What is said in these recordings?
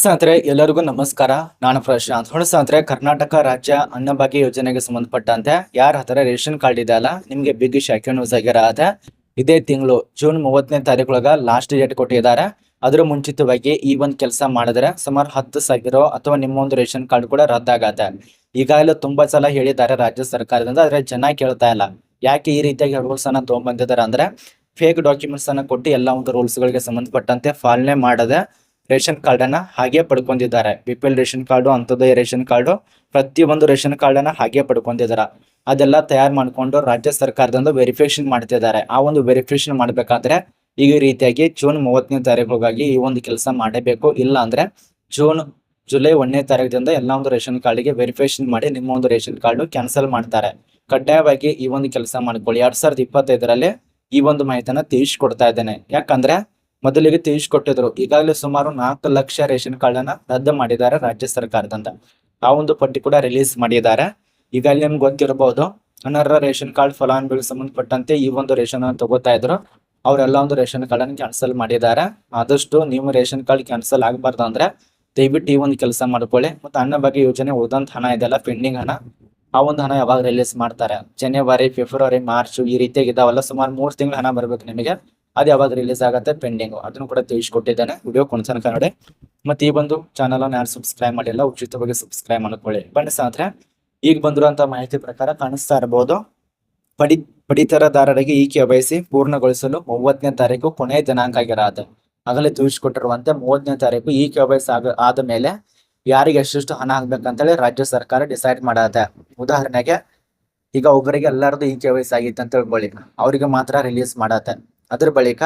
ಸ್ನೇಹಿತರೆ, ಎಲ್ಲರಿಗೂ ನಮಸ್ಕಾರ. ನಾನು ಪ್ರಶಾಂತ್. ಸ್ನೇಹಿತರೆ, ಕರ್ನಾಟಕ ರಾಜ್ಯ ಅನ್ನಭಾಗ್ಯ ಯೋಜನೆಗೆ ಸಂಬಂಧಪಟ್ಟಂತೆ ಯಾರ ಹತ್ರ ರೇಷನ್ ಕಾರ್ಡ್ ಇದೆ ಅಲ್ಲ, ನಿಮ್ಗೆ ಬಿಗ್ ಶಾಖೆ ನ್ಯೂಸ್ ಆಗಿರತ್ತೆ ಇದೇ ತಿಂಗಳು, ಜೂನ್ ಮೂವತ್ತನೇ ತಾರೀಕೊಳಗ ಲಾಸ್ಟ್ ಡೇಟ್ ಕೊಟ್ಟಿದ್ದಾರೆ. ಅದರ ಮುಂಚಿತವಾಗಿ ಈ ಒಂದು ಕೆಲಸ ಮಾಡಿದ್ರೆ ಸುಮಾರು ಹತ್ತು ಸಾವಿರ ಅಥವಾ ನಿಮ್ಮ ಒಂದು ರೇಷನ್ ಕಾರ್ಡ್ ಕೂಡ ರದ್ದಾಗತ್ತೆ. ಈಗಾಗಲೇ ತುಂಬಾ ಸಲ ಹೇಳಿದ್ದಾರೆ ರಾಜ್ಯ ಸರ್ಕಾರದಿಂದ, ಆದ್ರೆ ಜನ ಕೇಳ್ತಾ ಇಲ್ಲ. ಯಾಕೆ ಈ ರೀತಿಯಾಗಿ ರೂಲ್ಸ್ ಅನ್ನ ತಗೊಂಡ್ಬಂದಿದ್ದಾರೆ ಅಂದ್ರೆ ಫೇಕ್ ಡಾಕ್ಯುಮೆಂಟ್ಸ್ ಅನ್ನ ಕೊಟ್ಟು ಎಲ್ಲ ಒಂದು ರೂಲ್ಸ್ ಗಳಿಗೆ ಸಂಬಂಧಪಟ್ಟಂತೆ ಪಾಲನೆ ಮಾಡದೆ ರೇಷನ್ ಕಾರ್ಡ್ ಅನ್ನ ಹಾಗೆ ಪಡ್ಕೊಂಡಿದ್ದಾರೆ. B P L ration card Antyodaya ration card, ಪ್ರತಿಯೊಂದು ರೇಷನ್ ಕಾರ್ಡ್ ಅನ್ನ ಹಾಗೆ ಪಡ್ಕೊಂಡಿದ್ದಾರೆ. ಅದೆಲ್ಲ ತಯಾರು ಮಾಡ್ಕೊಂಡು ರಾಜ್ಯ ಸರ್ಕಾರದಿಂದ ವೆರಿಫಿಕೇಶನ್ ಮಾಡ್ತಿದ್ದಾರೆ. ಆ ಒಂದು ವೆರಿಫಿಕೇಶನ್ ಮಾಡಬೇಕಾದ್ರೆ ಈ ರೀತಿಯಾಗಿ ಜೂನ್ ಮೂವತ್ತನೇ ತಾರೀಕುಗಾಗಿ ಈ ಒಂದು ಕೆಲಸ ಮಾಡಬೇಕು. ಇಲ್ಲ ಅಂದ್ರೆ ಜೂನ್, ಜುಲೈ ಒಂದನೇ ತಾರೀಕಿನಿಂದ ಎಲ್ಲ ಒಂದು ರೇಷನ್ ಕಾರ್ಡ್ಗೆ ವೆರಿಫಿಕೇಶನ್ ಮಾಡಿ ನಿಮ್ಮ ಒಂದು ರೇಷನ್ ಕಾರ್ಡು ಕ್ಯಾನ್ಸಲ್ ಮಾಡ್ತಾರೆ. ಕಡ್ಡಾಯವಾಗಿ ಈ ಒಂದು ಕೆಲಸ ಮಾಡ್ಕೊಳ್ಳಿ. ಎರಡ್ ಸಾವಿರದ ಇಪ್ಪತ್ತೈದರಲ್ಲಿ ಈ ಒಂದು ಮಾಹಿತಿಯನ್ನು ತಿಳಿಸ್ಕೊಡ್ತಾ ಇದ್ದೇನೆ. ಯಾಕಂದ್ರೆ ಮೊದಲಿಗೆ ತಿಳಿಸ್ಕೊಟ್ಟಿದ್ರು. ಈಗಾಗಲೇ ಸುಮಾರು ನಾಲ್ಕು ಲಕ್ಷ ರೇಷನ್ ಕಾರ್ಡ್ ಅನ್ನ ರದ್ದು ಮಾಡಿದ್ದಾರೆ ರಾಜ್ಯ ಸರ್ಕಾರದಿಂದ. ಆ ಒಂದು ಪಟ್ಟಿ ಕೂಡ ರಿಲೀಸ್ ಮಾಡಿದ್ದಾರೆ. ಈಗಾಗಲೇ ನಿಮ್ಗೆ ಗೊತ್ತಿರಬಹುದು ಅನರ್ಹ ರೇಷನ್ ಕಾರ್ಡ್ ಫಲಾನುಭವಿಗೆ ಸಂಬಂಧಪಟ್ಟಂತೆ ಈ ಒಂದು ರೇಷನ್ ಅನ್ನು ತಗೋತಾ ಇದ್ರು. ಅವರೆಲ್ಲ ಒಂದು ರೇಷನ್ ಕಾರ್ಡ್ ಅನ್ನು ಕ್ಯಾನ್ಸಲ್ ಮಾಡಿದ್ದಾರೆ. ಆದಷ್ಟು ನೀವು ರೇಷನ್ ಕಾರ್ಡ್ ಕ್ಯಾನ್ಸಲ್ ಆಗಬಾರ್ದು ಅಂದ್ರೆ ದಯವಿಟ್ಟು ಈ ಒಂದು ಕೆಲಸ ಮಾಡ್ಕೊಳ್ಳಿ. ಮತ್ತು ಅನ್ನ ಬಗ್ಗೆ ಯೋಜನೆ ಉಳಿದಂತ ಹಣ ಇದೆಲ್ಲ ಪೆಂಡಿಂಗ್ ಹಣ. ಆ ಒಂದು ಹಣ ಯಾವಾಗ ರಿಲೀಸ್ ಮಾಡ್ತಾರೆ? ಜನವರಿ ಫೆಬ್ರವರಿ ಮಾರ್ಚ್ ಈ ರೀತಿಯಾಗಿ ಇದಾವಲ್ಲ. ಸುಮಾರು ಮೂರು ತಿಂಗಳ ಹಣ ಬರ್ಬೇಕು ನಿಮಗೆ. ಅದು ಯಾವಾಗ ರಿಲೀಸ್ ಆಗುತ್ತೆ ಪೆಂಡಿಂಗ್ ಅದನ್ನು ಕೂಡ ತಿಳಿಸ್ಕೊಟ್ಟಿದ್ದೇನೆ. ವಿಡಿಯೋ ಕೊನೆತನಕ ಕನ್ನಡ ಮತ್ತೆ ಈ ಬಂದು ಚಾನಲ್ ಅನ್ನು ಯಾರು ಸಬ್ಸ್ಕ್ರೈಬ್ ಮಾಡಿಲ್ಲ, ಉಚಿತವಾಗಿ ಸಬ್ಸ್ಕ್ರೈಬ್ ಮಾಡ್ಕೊಳ್ಳಿ. ಬನ್ನಿ ಸಾಂದ್ರೆ ಈಗ ಬಂದಿರುವಂಥ ಮಾಹಿತಿ ಪ್ರಕಾರ ಕಾಣಿಸ್ತಾ ಇರಬಹುದು ಪಡಿ, ಪಡಿತರದಾರರಿಗೆ ಈ ಕೆ ಪೂರ್ಣಗೊಳಿಸಲು ಮೂವತ್ತನೇ ತಾರೀಕು ಕೊನೆಯ ದಿನಾಂಕ ಆಗಿರತ್ತೆ ಆಗಲೇ ತಿಳಿಸ್ಕೊಟ್ಟಿರುವಂತೆ ಮೂವತ್ತನೇ ತಾರೀಕು ಈ ಕೆ ಆಗ, ಆದ ಮೇಲೆ ಯಾರಿಗೆ ಎಷ್ಟೆಷ್ಟು ಹಣ ಆಗ್ಬೇಕಂತೇಳಿ ರಾಜ್ಯ ಸರ್ಕಾರ ಡಿಸೈಡ್ ಮಾಡತ್ತೆ. ಉದಾಹರಣೆಗೆ, ಈಗ ಒಬ್ಬರಿಗೆ ಎಲ್ಲರದು ಈ ಕೆ ವೈ ಸಿ ಆಗಿತ್ತು ಅಂತ ತಿಳ್ಕೊಳ್ಳಿ. ಅವರಿಗೆ ಮಾತ್ರ ರಿಲೀಸ್ ಮಾಡತ್ತೆ. ಅದ್ರ ಬಳಿಕ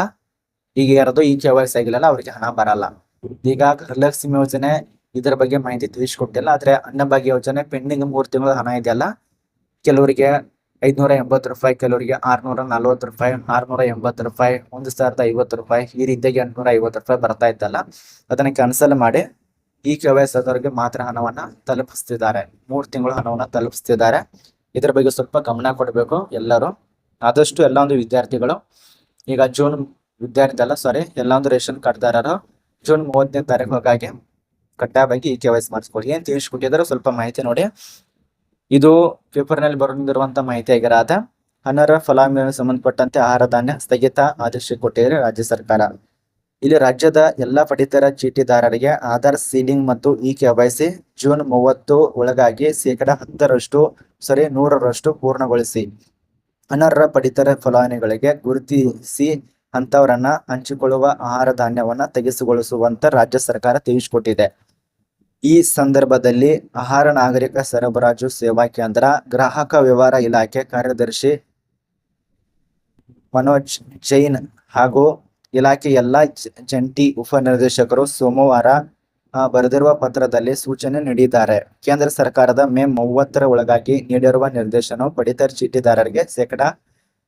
ಈಗ ಯಾರದು ಈ ಕೆ ವೈ ಸಿ ಆಗಿಲ್ಲಲ್ಲ, ಅವರಿಗೆ ಹಣ ಬರಲ್ಲ. ಈಗ ಗೃಹಲಕ್ಷ್ಮಿ ಯೋಜನೆ ಇದರ ಬಗ್ಗೆ ಮಾಹಿತಿ ತಿಳಿಸ್ಕೊಟ್ಟಿಲ್ಲ, ಆದ್ರೆ ಅನ್ನಭಾಗ್ಯ ಯೋಜನೆ ಪೆಂಡಿಂಗ್ ಮೂರು ತಿಂಗಳ ಹಣ ಇದೆಯಲ್ಲ, ಕೆಲವರಿಗೆ ಐದ್ನೂರ ಎಂಬತ್ತು ರೂಪಾಯಿ, ಕೆಲವರಿಗೆ ಆರ್ನೂರ ನಲ್ವತ್ತು ರೂಪಾಯಿ, ಆರ್ನೂರ ಎಂಬತ್ತು ರೂಪಾಯಿ, ಒಂದು ಸಾವಿರದ ಐವತ್ತು ರೂಪಾಯಿ, ಈ ರೀತಿಯಾಗಿ ಎಂಟುನೂರ ಐವತ್ತು ರೂಪಾಯಿ ಬರ್ತಾ ಇತ್ತಲ್ಲ, ಅದನ್ನ ಕ್ಯಾನ್ಸಲ್ ಮಾಡಿ ಈ ಕೆ ವೈ ಮಾತ್ರ ಹಣವನ್ನ ತಲುಪಿಸ್ತಿದ್ದಾರೆ. ಮೂರು ತಿಂಗಳ ಹಣವನ್ನ ತಲುಪಿಸ್ತಿದ್ದಾರೆ. ಇದ್ರ ಬಗ್ಗೆ ಸ್ವಲ್ಪ ಗಮನ ಕೊಡಬೇಕು ಎಲ್ಲರೂ. ಆದಷ್ಟು ಎಲ್ಲ ಒಂದು ವಿದ್ಯಾರ್ಥಿಗಳು ಈಗ ಜೂನ್ ವಿದ್ಯಾರ್ಥಿ ಅಲ್ಲ ಸಾರಿ ಎಲ್ಲ ಒಂದು ರೇಷನ್ ಕಾರ್ಡ್ದಾರರು ಜೂನ್ ಮೂವತ್ತನೇ ತಾರೀಕು ಕಡ್ಡಾಯವಾಗಿ ಇ ಕೆ ವೈ ಮಾಡಿಸ್ಕೊಳ್ಳಿ ಏನು ತಿಳಿಸ್ಕೊಟ್ಟಿದ್ದಾರೆ. ಸ್ವಲ್ಪ ಮಾಹಿತಿ ನೋಡಿ. ಇದು ಪೇಪರ್ನಲ್ಲಿ ನಲ್ಲಿ ಬರೆದಿರುವಂತ ಮಾಹಿತಿ ಆಗಿರಾದ, ಅನರ್ಹ ಫಲಾನುಭವಿಗೆ ಸಂಬಂಧಪಟ್ಟಂತೆ ಆಹಾರ ಧಾನ್ಯ ಸ್ಥಗಿತ ಆದೇಶ ಕೊಟ್ಟಿದೆ ರಾಜ್ಯ ಸರ್ಕಾರ. ಇಲ್ಲಿ ರಾಜ್ಯದ ಎಲ್ಲ ಪಡಿತರ ಚೀಟಿದಾರರಿಗೆ ಆಧಾರ್ ಸೀಲಿಂಗ್ ಮತ್ತು E K Y C June ಮೂವತ್ತು ಒಳಗಾಗಿ ಶೇಕಡ ಹತ್ತರಷ್ಟು ಸರಿ ನೂರರಷ್ಟು ಪೂರ್ಣಗೊಳಿಸಿ. ಅನರ್ಹ ಪಡಿತರ ಫಲಾನುಭವಿಗಳಿಗೆ ಗುರುತಿಸಿ ಅಂತವರನ್ನ ಹಂಚಿಕೊಳ್ಳುವ ಆಹಾರ ಧಾನ್ಯವನ್ನ ತೆಗೆಸುಗೊಳಿಸುವಂತ ರಾಜ್ಯ ಸರ್ಕಾರ ತಿಳಿಸಿಕೊಟ್ಟಿದೆ. ಈ ಸಂದರ್ಭದಲ್ಲಿ ಆಹಾರ ನಾಗರಿಕ ಸರಬರಾಜು ಸೇವಾ ಕೇಂದ್ರ, ಗ್ರಾಹಕ ವ್ಯವಹಾರ ಇಲಾಖೆ ಕಾರ್ಯದರ್ಶಿ ಮನೋಜ್ ಜೈನ್ ಹಾಗೂ ಇಲಾಖೆ ಎಲ್ಲ ಜಂಟಿ ಉಪನಿರ್ದೇಶಕರು ಸೋಮವಾರ ಬರೆದಿರುವ ಪತ್ರದಲ್ಲಿ ಸೂಚನೆ ನೀಡಿದ್ದಾರೆ. ಕೇಂದ್ರ ಸರ್ಕಾರದ ಮೇ ಮೂವತ್ತರ ಒಳಗಾಗಿ ನೀಡಿರುವ ನಿರ್ದೇಶನವು ಪಡಿತರ ಚೀಟಿದಾರರಿಗೆ ಶೇಕಡಾ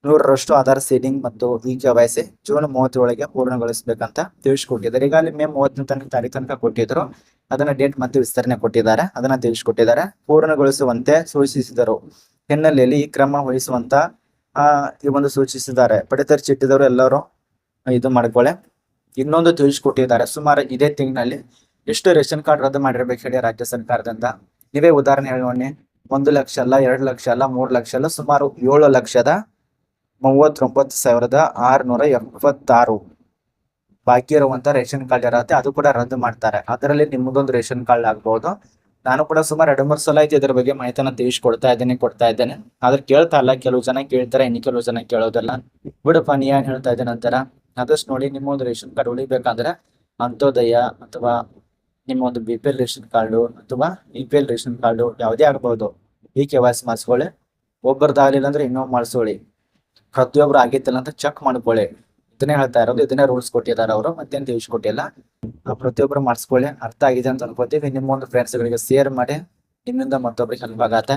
ನೂರರಷ್ಟು ಆಧಾರ್ ಸೀಡಿಂಗ್ ಮತ್ತು ಇ ಸಿ ಜೂನ್ ಮೂವತ್ತರೊಳಗೆ ಪೂರ್ಣಗೊಳಿಸಬೇಕಂತ ತಿಳಿಸ್ಕೊಟ್ಟಿದ್ದಾರೆ. ಈಗಾಗಲೇ ಮೇ ಮೂವತ್ತನೇ ತನಕ ತಾರೀಕು ತನಕ ಕೊಟ್ಟಿದ್ರು. ಅದನ್ನ ಡೇಟ್ ಮತ್ತೆ ವಿಸ್ತರಣೆ ಕೊಟ್ಟಿದ್ದಾರೆ. ಅದನ್ನ ತಿಳಿಸ್ಕೊಟ್ಟಿದ್ದಾರೆ. ಪೂರ್ಣಗೊಳಿಸುವಂತೆ ಸೂಚಿಸಿದರು. ಹಿನ್ನೆಲೆಯಲ್ಲಿ ಈ ಕ್ರಮ ವಹಿಸುವಂತ, ಆ, ಈ ಒಂದು ಸೂಚಿಸಿದ್ದಾರೆ. ಪಡಿತರ ಚೀಟಿದವರು ಎಲ್ಲರೂ ಇದು ಮಾಡ್ಕೊಳ್ಳೆ. ಇನ್ನೊಂದು ತಿಳಿಸ್ಕೊಟ್ಟಿದ್ದಾರೆ. ಸುಮಾರು ಇದೇ ತಿಂಗಳಲ್ಲಿ ಎಷ್ಟು ರೇಷನ್ ಕಾರ್ಡ್ ರದ್ದು ಮಾಡಿರ್ಬೇಕು ಹೇಳಿ ರಾಜ್ಯ ಸರ್ಕಾರದಿಂದ? ನೀವೇ ಉದಾಹರಣೆ ಹೇಳೋಣ. ಒಂದು ಲಕ್ಷ ಅಲ್ಲ, ಎರಡು ಲಕ್ಷ ಅಲ್ಲ, ಮೂರು ಲಕ್ಷ ಅಲ್ಲ, ಸುಮಾರು ಏಳು ಲಕ್ಷದ ಮೂವತ್ತೊಂಬತ್ತು ಸಾವಿರದ ಆರುನೂರ ಎಪ್ಪತ್ತಾರು ಬಾಕಿ ಇರುವಂತ ರೇಷನ್ ಕಾರ್ಡ್ ಇರತ್ತೆ ಅದು ಕೂಡ ರದ್ದು ಮಾಡ್ತಾರೆ. ಅದರಲ್ಲಿ ನಿಮ್ಮದೊಂದು ರೇಷನ್ ಕಾರ್ಡ್ ಆಗ್ಬಹುದು ನಾನು ಕೂಡ ಸುಮಾರು ಎರಡು ಮೂರು ಸಲ ಆಯ್ತು ಇದ್ರ ಬಗ್ಗೆ ಮಾಹಿತಿನ ತಿಳಿಸ್ಕೊಡ್ತಾ ಇದ್ದೇನೆ, ಕೊಡ್ತಾ ಇದ್ದೇನೆ. ಆದ್ರೆ ಕೇಳ್ತಾ ಇಲ್ಲ, ಕೆಲವು ಜನ ಕೇಳ್ತಾರೆ, ಇನ್ನು ಕೆಲವು ಜನ ಕೇಳೋದಿಲ್ಲ. ಬಿಡಪ್ಪ, ನೀ ಏನ್ ಹೇಳ್ತಾ ಇದ್ದೇನೆ ಅಂತಾರ ಆದಷ್ಟು ನೋಡಿ ನಿಮ್ಮ ಒಂದು ರೇಷನ್ ಕಾರ್ಡ್ ಉಳಿಬೇಕಂದ್ರೆ ಅಂತೋದಯ ಅಥವಾ ನಿಮ್ಮ ಒಂದು B P L ration card ಅಥವಾ A P L ration card ಯಾವುದೇ ಆಗ್ಬೋದು, ಈ ಕೆ ವೈ ಸಿ ಮಾಡಿಸ್ಕೊಳ್ಳಿ. ಒಬ್ಬರದಾಗಲಿಲ್ಲ ಅಂದ್ರೆ ಇನ್ನೊಬ್ಬ ಮಾಡಿಸ್ಕೊಳ್ಳಿ. ಪ್ರತಿಯೊಬ್ರು ಆಗಿತ್ತಲ್ಲ ಅಂತ ಚೆಕ್ ಮಾಡ್ಕೊಳ್ಳಿ. ಇದನ್ನೇ ಹೇಳ್ತಾ ಇರೋದು, ಇದನ್ನೇ ರೂಲ್ಸ್ ಕೊಟ್ಟಿದ್ದಾರೆ ಅವರು, ಮತ್ತೇನು ತಿಳಿಸ್ಕೊಟ್ಟಿಲ್ಲ ಆ ಪ್ರತಿಯೊಬ್ಬರು ಮಾಡಿಸ್ಕೊಳ್ಳಿ, ಅರ್ಥ ಆಗಿದೆ ಅಂತ ಅನ್ಕೋತೀವಿ. ನಿಮ್ಮ ಒಂದು ಫ್ರೆಂಡ್ಸ್ಗಳಿಗೆ ಶೇರ್ ಮಾಡಿ, ನಿಮ್ಮಿಂದ ಮತ್ತೊಬ್ರಿಗೆ ಹೆಲ್ಪ್ ಆಗತ್ತೆ.